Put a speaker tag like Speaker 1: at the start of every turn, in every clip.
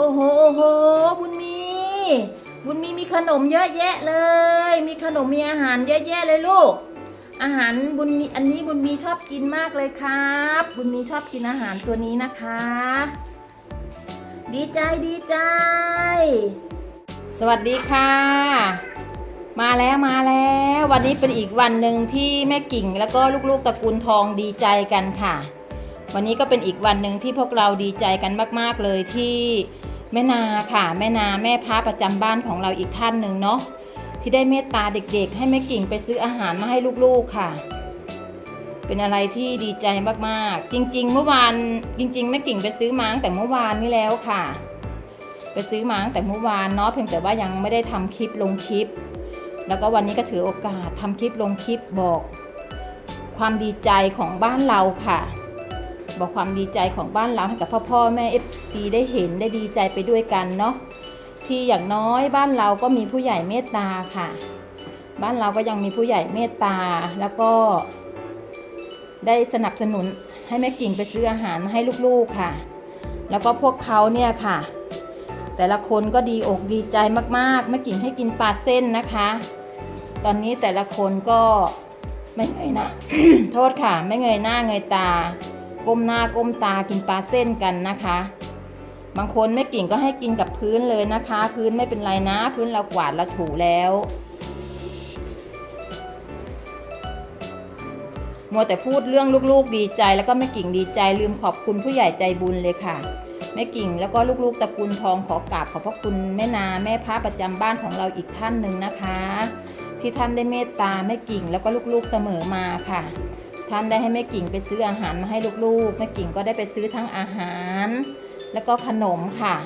Speaker 1: โอ้โหโอ้โห บุญมี บุญมีมีขนมเยอะแยะเลย มีขนมมีอาหารเยอะแยะเลยลูก อาหารบุญมีอันนี้บุญมีชอบกินมากเลยครับ บุญมีชอบกินอาหารตัวนี้นะคะ ดีใจดีใจ สวัสดีค่ะ มาแล้วมาแล้ว วันนี้เป็นอีกวันหนึ่งที่แม่กิ่งแล้วก็ลูกๆตระกูลทองดีใจกันค่ะ วันนี้ก็เป็นอีกวันหนึ่งที่พวกเราดีใจกันมาก ๆเลยที่ แม่นาค่ะ แม่นาแม่พระประจำบ้านของเราอีกท่านหนึ่งเนาะที่ได้เมตตาเด็กๆ ให้แม่กิ่งไปซื้ออาหารมาให้ลูกๆค่ะ เป็นอะไรที่ดีใจมากๆ จริง ๆ เมื่อวานจริง ๆ แม่กิ่งไปซื้อมาตั้งแต่เมื่อวานนี้แล้วค่ะ ไปซื้อมาตั้งแต่เมื่อวานเนาะเพียงแต่ว่ายังไม่ได้ทำคลิปลงคลิป แล้วก็วันนี้ก็ถือโอกาสทำคลิปลงคลิปบอก ความดีใจของบ้านเราค่ะ บอกความดีใจของบ้านเราให้กับพ่อพ่อแม่เอฟซีได้เห็นได้ดีใจไปด้วยกันเนาะที่อย่างน้อยบ้านเราก็มีผู้ใหญ่เมตตาค่ะ บ้านเราก็ยังมีผู้ใหญ่เมตตาแล้วก็ ได้สนับสนุนให้แม่กิ่งไปซื้ออาหารมาให้ลูกๆค่ะ แล้วก็พวกเขาเนี่ยค่ะ แต่ละคนก็ดีอกดีใจมากๆแม่กิ่งให้กินปลาเส้นนะคะ ตอนนี้แต่ละคนก็ไม่เงยหน้าโทษค่ะ ไม่เงยหน้าเงยตา ก้มหน้าก้มตากินปลาเส้นกันนะคะ บางคนไม่กิ่งก็ให้กินกับพื้นเลยนะคะ พื้นไม่เป็นไรนะ พื้นเรากวาดเราถูแล้วมัวแต่พูดเรื่องลูกๆดีใจ แล้วก็แม่กิ่งดีใจลืมขอบคุณผู้ใหญ่ใจบุญเลยค่ะแม่กิ่งแล้วก็ลูกๆตระกูลทองขอกราบขอบพระคุณแม่นาแม่พระประจำบ้านของเราอีกท่านหนึ่งนะคะ ที่ท่านได้เมตตาแม่กิ่งแล้วก็ลูกๆเสมอมาค่ะ ท่านได้ให้แม่กิ่งไปซื้ออาหารมาให้ลูกๆแม่กิ่งก็ได้ไปซื้อทั้งอาหาร แล้วก็ขนมค่ะ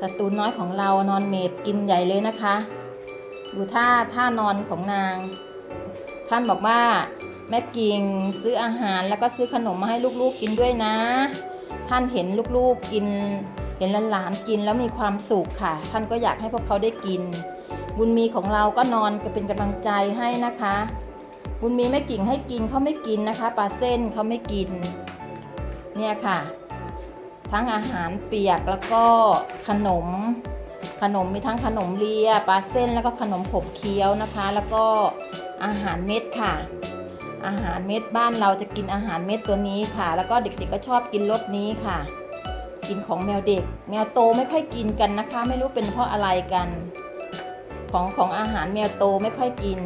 Speaker 1: สตูนน้อยของเรานอนเมบกินใหญ่เลยนะคะ ดูท่าท่านอนของนาง ท่านบอกว่าแม่กิ่งซื้ออาหารแล้วก็ซื้อขนมมาให้ลูกๆกินด้วยนะ ท่านเห็นลูกๆกิน เห็นหลานๆกินแล้วมีความสุขค่ะ ท่านก็อยากให้พวกเขาได้กิน บุญมีของเราก็นอนก็เป็นกำลังใจให้นะคะ บุญมีแม่กิ่งให้กินเขาไม่กินนะคะ ปลาเส้นเขาไม่กิน เนี่ยค่ะ ทั้งอาหารเปียกแล้วก็ขนม ขนมมีทั้งขนมเลียปลาเส้นแล้วก็ขนมขบเคี้ยวนะคะ แล้วก็อาหารเม็ดค่ะ อาหารเม็ดบ้านเราจะกินอาหารเม็ดตัวนี้ค่ะ แล้วก็เด็กๆก็ชอบกินรสนี้ค่ะ กินของแมวเด็ก แมวโตไม่ค่อยกินกันนะคะ ไม่รู้เป็นเพราะอะไรกัน ของของอาหารแมวโตไม่ค่อยกิน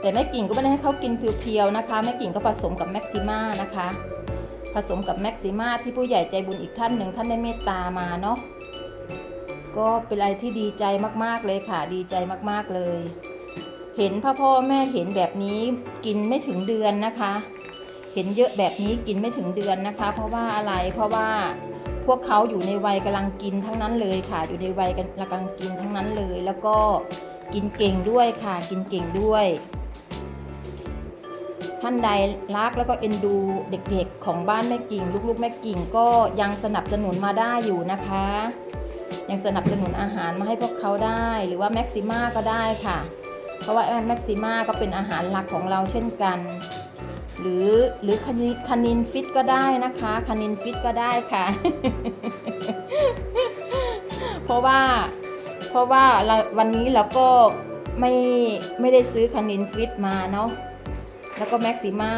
Speaker 1: แต่แม่กิ่งก็ไม่ได้ให้เขากินเพียวๆนะคะแม่กิ่งก็ผสมกับแม็กซิม่านะคะ ผสมกับแม็กซิม่าที่ผู้ใหญ่ใจบุญอีกท่านหนึ่งท่านได้เมตตามาเนาะก็เป็นอะไรที่ดีใจมากๆเลยค่ะ ดีใจมากๆเลย เห็นพ่อพ่อแม่เห็นแบบนี้กินไม่ถึงเดือนนะคะ เห็นเยอะแบบนี้กินไม่ถึงเดือนนะคะ เพราะว่าอะไรเพราะว่าพวกเขาอยู่ในวัยกำลังกินทั้งนั้นเลยค่ะ อยู่ในวัยกำลังกินทั้งนั้นเลย แล้วก็กินเก่งด้วยค่ะ กินเก่งด้วย ท่านใดรักแล้วก็เอ็นดูเด็กๆ ของบ้านแม่กิ่ง ลูกๆ แม่กิ่งก็ยังสนับสนุนมาได้อยู่นะคะ ยังสนับสนุนอาหารมาให้พวกเขาได้ หรือว่าแม็กซิม่าก็ได้ค่ะ เพราะว่าแม็กซิม่าก็เป็นอาหารหลักของเราเช่นกัน หรือหรือคานิคนินฟิตก็ได้นะคะคานินฟิตก็ได้ค่ะ เพราะว่าเพราะว่าเราวันนี้เราก็ไม่ไม่ได้ซื้อคานินฟิตมาเนาะ แล้วก็แม็กซิม่า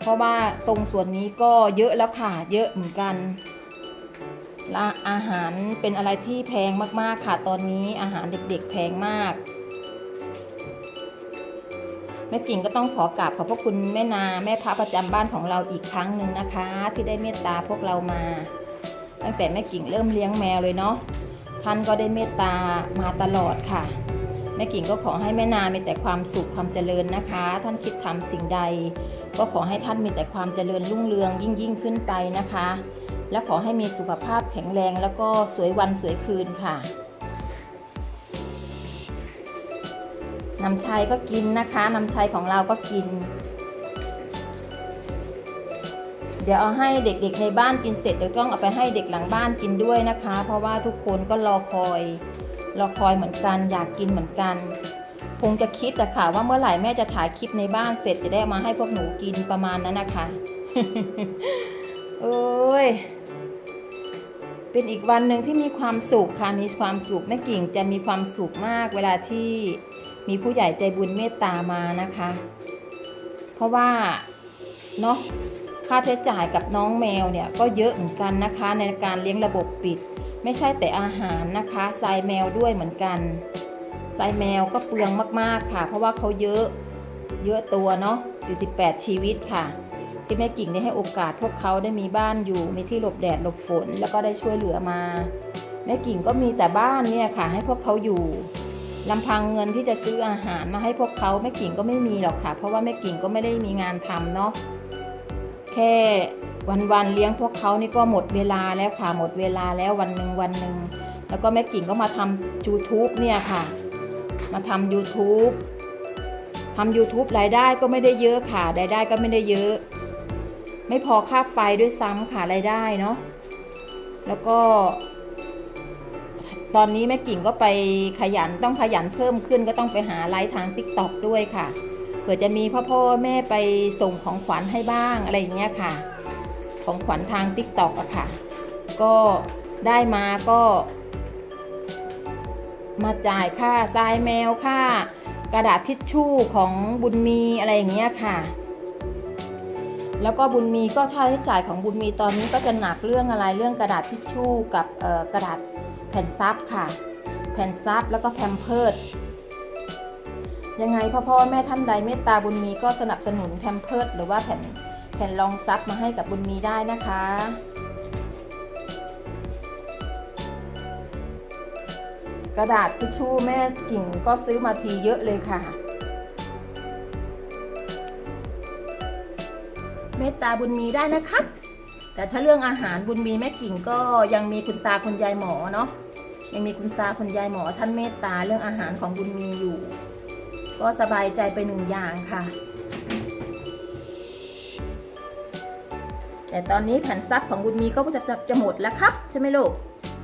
Speaker 1: เพราะว่าตรงส่วนนี้ก็เยอะแล้วค่ะ เยอะเหมือนกันและอาหารเป็นอะไรที่แพงมากๆค่ะตอนนี้อาหารเด็กๆแพงมาก แม่กิ่งก็ต้องขอกราบขอบพระคุณแม่นาแม่พระประจำบ้านของเราอีกครั้งหนึ่งนะคะ ที่ได้เมตตาพวกเรามา ตั้งแต่แม่กิ่งเริ่มเลี้ยงแมวเลยเนาะท่านก็ได้เมตตามาตลอดค่ะ แม่กิ่งก็ขอให้แม่นามีแต่ความสุขความเจริญนะคะ ท่านคิดทำสิ่งใด ก็ขอให้ท่านมีแต่ความเจริญรุ่งเรืองยิ่งยิ่งขึ้นไปนะคะ และขอให้มีสุขภาพแข็งแรงแล้วก็สวยวันสวยคืนค่ะน้ำชัยก็กินนะคะน้ำชัยของเราก็กิน เดี๋ยวเอาให้เด็กๆในบ้านกินเสร็จเดี๋ยวต้องเอาไปให้เด็กหลังบ้านกินด้วยนะคะ เพราะว่าทุกคนก็รอคอย รอคอยเหมือนกัน อยากกินเหมือนกัน คงจะคิดอะค่ะ ว่าเมื่อไหร่แม่จะถ่ายคลิปในบ้านเสร็จจะได้มาให้พวกหนูกินประมาณนั้นนะคะโอ้ยเป็นอีกวันหนึ่งที่มีความสุขค่ะมีความสุขแม่กิ่งจะมีความสุขมากเวลาที่มีผู้ใหญ่ใจบุญเมตตามานะคะ เพราะว่าเนาะค่าใช้จ่ายกับน้องแมวเนี่ยก็เยอะเหมือนกันนะคะ ในการเลี้ยงระบบปิด ไม่ใช่แต่อาหารนะคะทรายแมวด้วยเหมือนกันทรายแมวก็เปลืองมากๆค่ะ เพราะว่าเขาเยอะเยอะตัวเนาะ48 ชีวิตค่ะ ที่แม่กิ่งได้ให้โอกาสพวกเขาได้มีบ้านอยู่มีที่หลบแดดหลบฝนแล้วก็ได้ช่วยเหลือมาแม่กิ่งก็มีแต่บ้านเนี่ยค่ะ ให้พวกเขาอยู่ลำพังเงินที่จะซื้ออาหารมาให้พวกเขาแม่กิ่งก็ไม่มีหรอกค่ะ เพราะว่าแม่กิ่งก็ไม่ได้มีงานทำเนาะแค่ วันๆเลี้ยงพวกเขานี่ก็หมดเวลาแล้วค่ะหมดเวลาแล้ววันหนึ่งวันหนึ่งแล้วก็แม่กิ่งก็มาทำ YouTube เนี่ยค่ะ มาทำ YouTube ทำ YouTube รายได้ก็ไม่ได้เยอะค่ะรายได้ก็ไม่ได้เยอะ ไม่พอค่าไฟด้วยซ้ำค่ะรายได้เนาะแล้วก็ ตอนนี้แม่กิ่งก็ไปขยันต้องขยันเพิ่มขึ้นก็ต้องไปหาไลฟ์ทาง t ิ k t o k ด้วยค่ะเผื่อจะมีพ่อพ่อแม่ไปส่งของขวัญให้บ้างอะไรอย่างเงี้ยค่ะ ของขวัญทาง t ิ k t o k อะค่ะ ก็ได้มาก็ มาจ่ายค่าทรายแมวค่ากระดาษทิชชู่ของบุญมีอะไรอย่างเงี้ยค่ะ แล้วก็บุญมีก็ค่าใช้จ่ายของบุญมีตอนนี้ก็จะหนักเรื่องอะไรเรื่องกระดาษทิชชู่กับกระดาษแผ่นซับค่ะ แผ่นซับแล้วก็แพมเพิร์ดยังไงพ่อพ่อแม่ท่านใดเมตตาบุญมีก็สนับสนุนแพมเพิร์ดหรือว่าแผ่น แผ่นรองซับมาให้กับบุญมีได้นะคะ กระดาษทิชชู่แม่กิ่งก็ซื้อมาทีเยอะเลยค่ะ เมตตาบุญมีได้นะครับ แต่ถ้าเรื่องอาหารบุญมีแม่กิ่งก็ยังมีคุณตาคุณยายหมอเนาะยังมีคุณตาคุณยายหมอท่านเมตตาเรื่องอาหารของบุญมีอยู่ ก็สบายใจไปหนึ่งอย่างค่ะ แต่ตอนนี้แผ่นซับของบุญมีก็จะจะจะหมดแล้วครับใช่ไหมลูก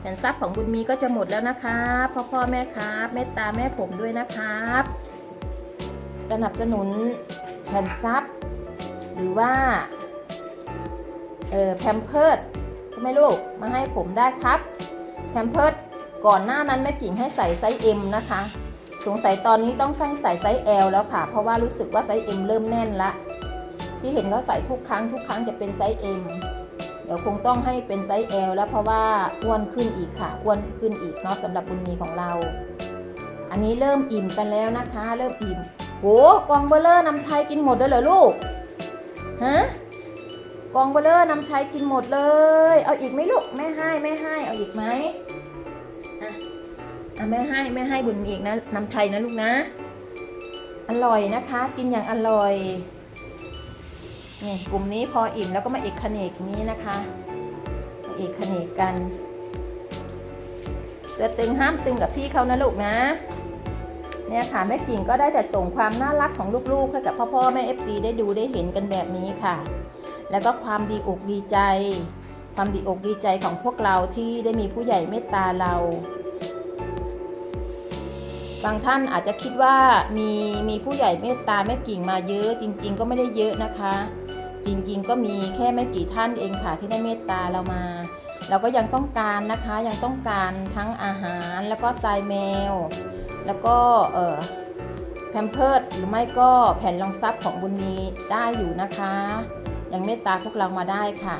Speaker 1: แผ่นซับของบุญมีก็จะหมดแล้วนะครับพ่อพ่อแม่ครับเมตตาแม่ผมด้วยนะครับสนับสนุนแผ่นซับหรือว่าเออแพมเพิร์ดใช่ไหมลูกมาให้ผมได้ครับแพมเพิร์ดก่อนหน้านั้นแม่กิ่งให้ใส่ไซส์ M นะคะสงสัยตอนนี้ต้องใส่ใส่ไซส์ L แล้วค่ะ เพราะว่ารู้สึกว่าไซส์ M เริ่มแน่นละ ที่เห็นเขาใส่ทุกครั้งทุกครั้งจะเป็นไซส์ M เดี๋ยวคงต้องให้เป็นไซส์ L แล้วเพราะว่าอ้วนขึ้นอีกค่ะอ้วนขึ้นอีกเนาะสำหรับบุญมีของเรา อันนี้เริ่มอิ่มกันแล้วนะคะ เริ่มอิ่มโหกองเบลเลอร์นำชัยกินหมดเลยเหรอลูกฮะกองเบลเลอร์นำชัยกินหมดเลย เอาอีกไหมลูกแม่ให้แม่ให้เอาอีกไหมอะอะแม่ให้แม่ให้บุญมีอีกนะนำชัยนะลูกนะ อร่อยนะคะ กินอย่างอร่อย นี่กลุ่มนี้พออิ่มแล้วก็มาเอกขเนกนี้นะคะมาเอกขเนกกันตัวตึงห้ามตึงกับพี่เขานะลูกนะเนี่ยค่ะแม่กิ่งก็ได้แต่ส่งความน่ารักของลูกๆให้กับพ่อพ่อแม่ FC ได้ดูได้เห็นกันแบบนี้ค่ะ แล้วก็ความดีอกดีใจ ความดีอกดีใจของพวกเราที่ได้มีผู้ใหญ่เมตตาเรา บางท่านอาจจะคิดว่ามีมีผู้ใหญ่เมตตาแม่กิ่งมาเยอะจริง ๆ ก็ไม่ได้เยอะนะคะ จริงๆ ก็มีแค่ไม่กี่ท่านเองค่ะที่ได้เมตตาเรามา เราก็ยังต้องการนะคะยังต้องการทั้งอาหารแล้วก็ทรายแมว แล้วก็เอ่อแพมเพิร์ดหรือไม่ก็แผ่นรองซับของบุญมีได้อยู่นะคะ ยังเมตตาพวกเรามาได้ค่ะ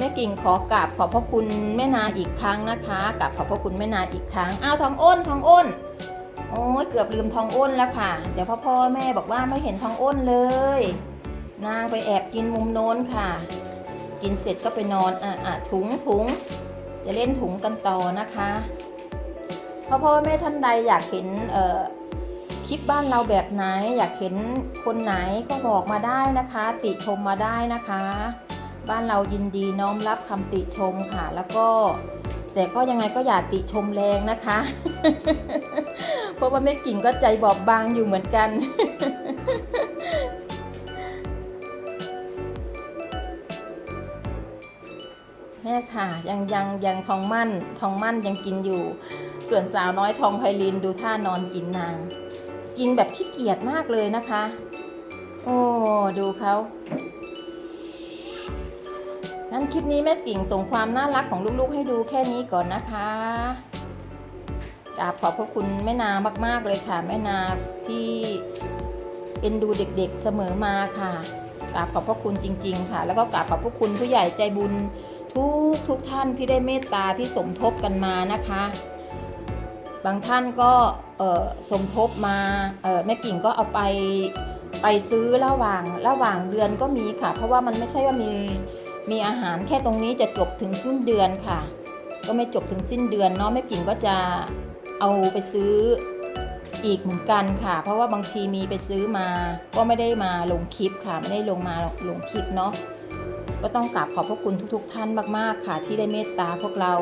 Speaker 1: แม่กิ่งขอกราบขอบพระคุณแม่นาอีกครั้งนะคะกราบขอบพระคุณแม่นาอีกครั้งอ้าวทองอ้นทองอ้นโอ้ยเกือบลืมทองอ้นแล้วค่ะ เดี๋ยวพ่อพ่อแม่บอกว่าไม่เห็นทองอ้นเลย นางไปแอบกินมุมโน้นค่ะ กินเสร็จก็ไปนอนอะอะถุงถุงจะเล่นถุงกันต่อนะคะพ่อพ่อแม่ท่านใดอยากเห็นเอ่อคลิปบ้านเราแบบไหน อยากเห็นคนไหนก็บอกมาได้นะคะ ติชมมาได้นะคะ บ้านเรายินดีน้อมรับคำติชมค่ะ แล้วก็แต่ก็ยังไงก็อย่าติชมแรงนะคะ เพราะว่าแม่กิ่งก็ใจบอบบางอยู่เหมือนกัน เนี่ยค่ะ ยังยังยังทองมั่นทองมั่นยังกินอยู่ ส่วนสาวน้อยทองไพลินดูท่านอนกินนาง กินแบบขี้เกียจมากเลยนะคะ โอ้ ดูเขา งั้นคลิปนี้แม่ติ่งส่งความน่ารักของลูกๆ ให้ดูแค่นี้ก่อนนะคะกราบขอบพระคุณแม่นามาก ๆเลยค่ะ แม่นาที่เอ็นดูเด็กๆเสมอมาค่ะกราบขอบพระคุณจริง ๆ ค่ะ แล้วก็กราบขอบพระคุณผู้ใหญ่ใจบุญทุกทุกท่านที่ได้เมตตาที่สมทบกันมานะคะ บางท่านก็สมทบมาแม่กิ่งก็เอาไปไปซื้อระหว่างระหว่างเดือนก็มีค่ะ เพราะว่ามันไม่ใช่ว่ามี มีอาหารแค่ตรงนี้จะจบถึงสิ้นเดือนค่ะ ก็ไม่จบถึงสิ้นเดือนเนาะแม่กิ่งก็จะเอาไปซื้ออีกเหมือนกันค่ะ เพราะว่าบางทีมีไปซื้อมา ก็ไม่ได้มาลงคลิปค่ะ ไม่ได้ลงมาลงคลิปเนาะก็ต้องกราบขอบพระคุณทุกๆ ท่านมากๆค่ะ ที่ได้เมตตาพวกเรา